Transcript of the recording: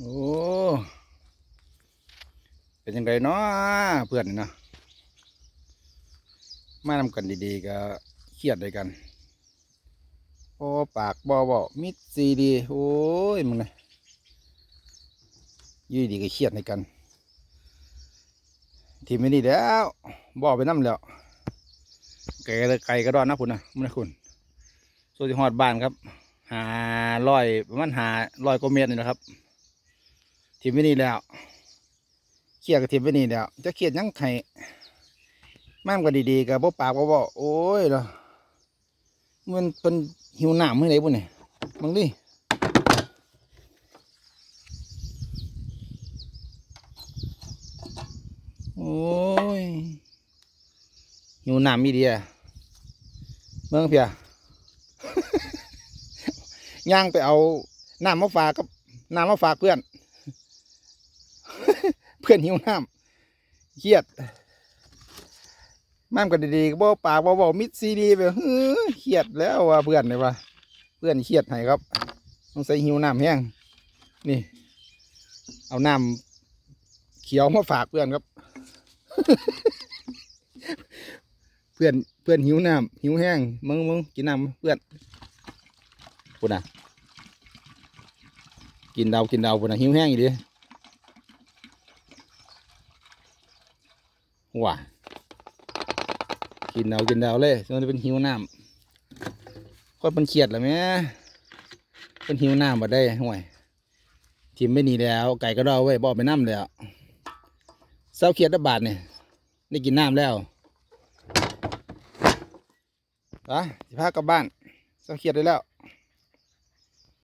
โอ้เป็นยังไงเนาะเพื่อนเนาะมานำกันดีๆก็เครียดด้วยกันโอ้ปากบอบอมิดซีดีโอ้ยมึงนะยืดดีก็เครียดในกัน ทีมไม่นี่แล้วบอไปน้ำแล้วไก่ก็ไก่ก็รอดนะคุณนะมึงนะคุณส่วนที่หอดบ้านครับหาร้อยประมาณหาร้อยกว่าเมตรนี่นะครับ ทีมไม่นี่แล้วเครียกับทีมไม่นี่แล้ว จะเครียดยังไงมั่มกันดีๆกับบ่ปากบ่บ่โอ้ยเหรอมันเป็นหิวหนามเมื่อไรบุ่นเนี่ยมึงดิโอ้ยหิวหนามมีเดียเมืองเพียย่างไปเอาน้ำมาฝากกับน้ำมาฝากเพื่อน เพื่อนหิวน้ำเครียดมั่มกันดีๆก็บอกปากบอกบอกมิดซีดีไปเฮ้อเครียดแล้วว่าเพื่อนเลยว่าเพื่อนเครียดให้ครับต้องใส่หิวน้ำแห้งนี่ เอาน้ำเขียวมาฝากเพื่อนครับ เพื่อนเพื่อนหิวน้ำหิวแห้งมึงมึงกินน้ำเพื่อนพูดนะกินดาวกินดาวพูดนะหิวแห้งอีดี ว้ากินดาวกินดาวเลยส่วนนี้เป็นหิวน้ำคนเป็นเครียดแล้วแม่เป็นหิวน้ำมาได้ห่วยทีมไม่หนีแล้ว ไก่ก็รอไว้บอกไปน้ำแล้วเศร้าเครียดระบาดเนี่ยได้กินน้ำแล้วไปสิพากลับบ้านเศร้าเครียดได้แล้ว